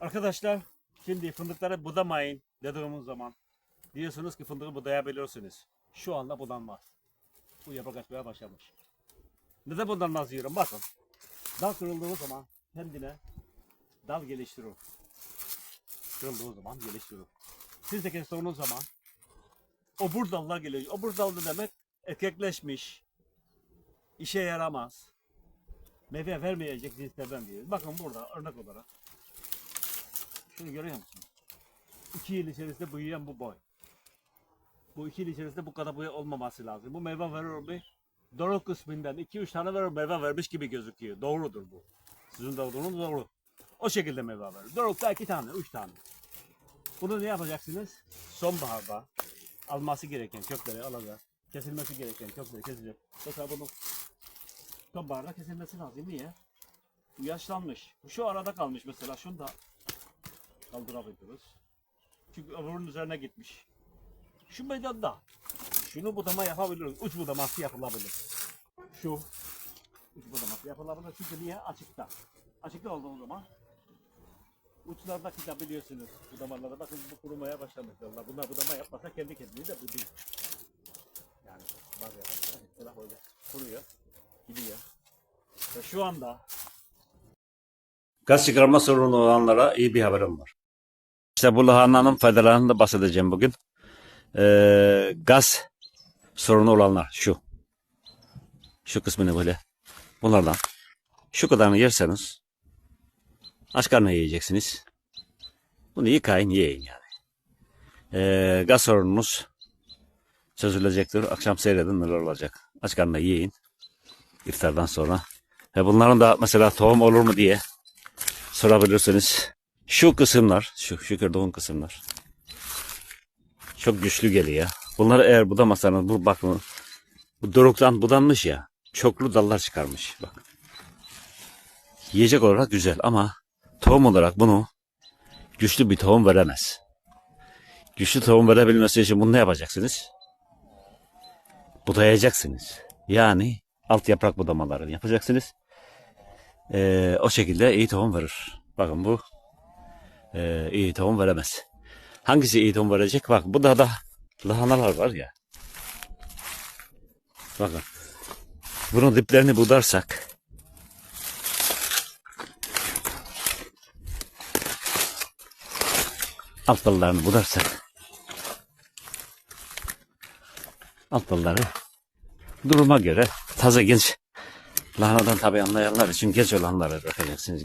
Arkadaşlar şimdi fındıkları budamayın dediğimiz zaman diyorsunuz ki fındığı budayabilirsiniz. Şu anda budanmaz. Bu yaprak açmaya başlamış. Neden budanmaz diyorum bakın. Dal kırıldığı zaman kendine dal geliştirir. Kırıldığı zaman geliştirir. Siz de kestiğiniz zaman obur dallar geliyor. Obur dal ne demek? Erkekleşmiş. işe yaramaz. Meyve vermeyecek cinslerden diyoruz. Bakın burada örnek olarak. Şunu görüyor musunuz? İki yıl içerisinde büyüyen bu boy. Bu iki yıl içerisinde bu kadar boy olmaması lazım. Bu meyve verir mi? Doğru kısmından 2-3 tane verir meyve vermiş gibi gözüküyor. Doğrudur bu. Sizin doğruluğunuz doğru. O şekilde meyve verir. Doğrulukta iki tane, üç tane. Bunu ne yapacaksınız? Sonbaharda alması gereken kökleri alacak. Kesilmesi gereken kökleri kesecek. Mesela bunu sonbaharda kesilmesi lazım. Niye? Yaşlanmış. Şu arada kalmış mesela. Şunu da kaldırabiliriz. Çünkü öbürünün üzerine gitmiş. Şu meydanda şunu budama yapabiliriz. Uç budaması yapılabilir. Şu uç budaması yapılabilir. Çünkü niye? Açıkta. Açıkta olduğu zaman uçlardaki de biliyorsunuz budamalarda bakın bu kurumaya başlamış. Vallahi bunlar budama yapmasa kendi kendini de buduyor. Yani bazı yapmışlar. Mesela böyle kuruyor. Gidiyor. Ve şu anda Gaz çıkarma sorunu olanlara iyi bir haberim var. İşte bu lahananın faydalarını da bahsedeceğim bugün. Ee, gaz sorunu olanlar şu. Şu kısmını böyle. Bunlardan. Şu kadarını yerseniz aç karnına yiyeceksiniz. Bunu yıkayın yiyin yani. Ee, gaz sorununuz çözülecektir. Akşam seyredin neler olacak. Aç karnına yiyin. İftardan sonra. Ve bunların da mesela tohum olur mu diye sorabilirsiniz. Şu kısımlar, şu, şu gördüğün kısımlar çok güçlü geliyor. Bunları eğer budamasanız bu bakın bu doruktan budanmış ya. Çoklu dallar çıkarmış bak. Yiyecek olarak güzel ama tohum olarak bunu güçlü bir tohum veremez. Güçlü tohum verebilmesi için bunu ne yapacaksınız? Budayacaksınız. Yani alt yaprak budamalarını yapacaksınız. Ee, o şekilde iyi tohum verir. Bakın bu ee, iyi tohum veremez. Hangisi iyi tohum verecek? Bak bu da da lahanalar var ya. Bakın. Bunun diplerini budarsak alt dallarını budarsak alt dalları duruma göre taze genç lahanadan tabi anlayanlar için geç olanları bırakacaksınız.